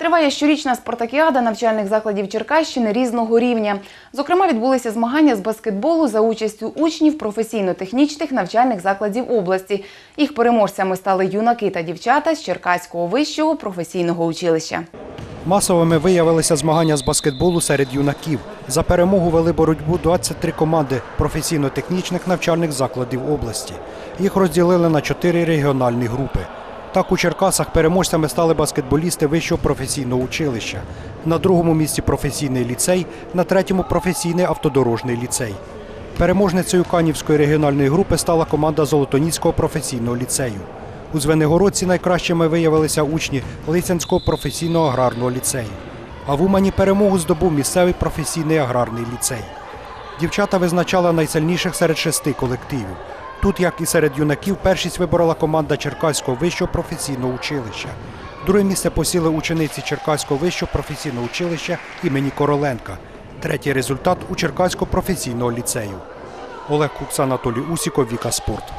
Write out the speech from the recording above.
Триває щорічна спартакіада навчальних закладів Черкащини різного рівня. Зокрема, відбулися змагання з баскетболу за участю учнів професійно-технічних навчальних закладів області. Їх переможцями стали юнаки та дівчата з Черкаського вищого професійного училища. Масовими виявилися змагання з баскетболу серед юнаків. За перемогу вели боротьбу 23 команди професійно-технічних навчальних закладів області. Їх розділили на чотири регіональні групи. Так у Черкасах переможцями стали баскетболісти вищого професійного училища. На другому місці професійний ліцей, на третьому професійний автодорожний ліцей. Переможницею Канівської регіональної групи стала команда Золотоніського професійного ліцею. У Звенигородці найкращими виявилися учні Лисянського професійного аграрного ліцею. А в Умані перемогу здобув місцевий професійний аграрний ліцей. Дівчата визначали найсильніших серед шести колективів. Тут, як і серед юнаків, першість виборола команда Черкаського вищого професійного училища. Друге місце посіли учениці Черкаського вищого професійного училища імені Короленка. Третій результат у Черкаського професійного ліцею. Олег Кукс, Анатолій Усіков, Віка Спорт.